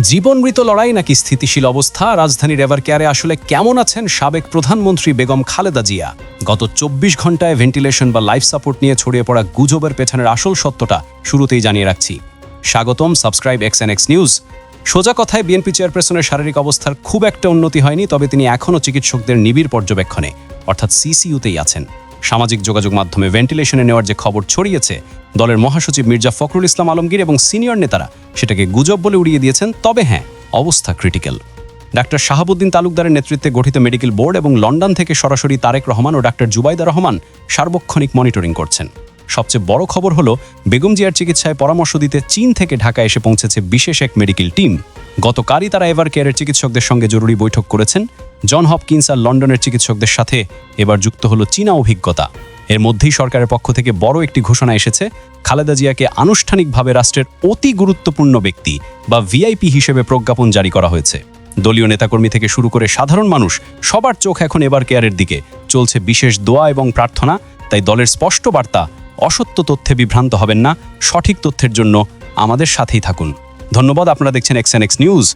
জীবন মৃত লড়াই নাকি স্থিতিশীল অবস্থা? রাজধানীর এভার কেয়ারে আসলে কেমন আছেন সাবেক প্রধানমন্ত্রী বেগম খালেদা জিয়া? গত চব্বিশ ঘন্টায় ভেন্টিলেশন বা লাইফ সাপোর্ট নিয়ে ছড়িয়ে পড়া গুজবের পেছনের আসল সত্যটা শুরুতেই জানিয়ে রাখছি। স্বাগতম subscribe X N X news. সোজা কথায় বিএনপি চেয়ারপারসনের শারীরিক অবস্থার খুব একটা উন্নতি হয়নি, তবে তিনি এখনও চিকিৎসকদের নিবিড় পর্যবেক্ষণে, অর্থাৎ সিসিইউতেই আছেন। সামাজিক যোগাযোগ মাধ্যমে ভেন্টিলেশনে নেওয়ার যে খবর ছড়িয়েছে, দলের মহাসচিব মির্জা ফখরুল ইসলাম আলমগীর এবং সিনিয়র নেতারা সেটাকে গুজব বলে উড়িয়ে দিয়েছেন, তবে হ্যাঁ অবস্থা ক্রিটিক্যাল ডাক্তার শাহাবুদ্দিন তালুকদারের নেতৃত্বে গঠিত মেডিকেল বোর্ড এবং লন্ডন থেকে সরাসরি তারেক রহমান ও ডাক্তার জুবাইদা রহমান সার্বক্ষণিক মনিটরিং করছেন। সবচেয়ে বড় খবর হলো, বেগম জিয়ার চিকিৎসায় পরামর্শ দিতে চীন থেকে ঢাকা এসে পৌঁছেছে বিশেষ এক মেডিকেল টিম গতকালই তারা এভার কেয়ারের চিকিৎসকদের সঙ্গে জরুরি বৈঠক করেছেন। জন হপকিন্স আর লন্ডনের চিকিৎসকদের সাথে এবার যুক্ত হলো চীনা অভিজ্ঞতা। এর মধ্যেই সরকারের পক্ষ থেকে বড় একটি ঘোষণা এসেছে, খালেদা জিয়াকে আনুষ্ঠানিকভাবে রাষ্ট্রের অতি গুরুত্বপূর্ণ ব্যক্তি বা ভিআইপি হিসেবে প্রজ্ঞাপন জারি করা হয়েছে। দলীয় নেতাকর্মী থেকে শুরু করে সাধারণ মানুষ সবার চোখ এখন এবার কেয়ারের দিকে। চলছে বিশেষ দোয়া এবং প্রার্থনা, তাই দলের স্পষ্ট বার্তা, অসত্য তথ্যে বিভ্রান্ত হবেন না, সঠিক তথ্যের জন্য আমাদের সাথেই থাকুন। ধন্যবাদ, আপনারা দেখছেন এক্স নিউজ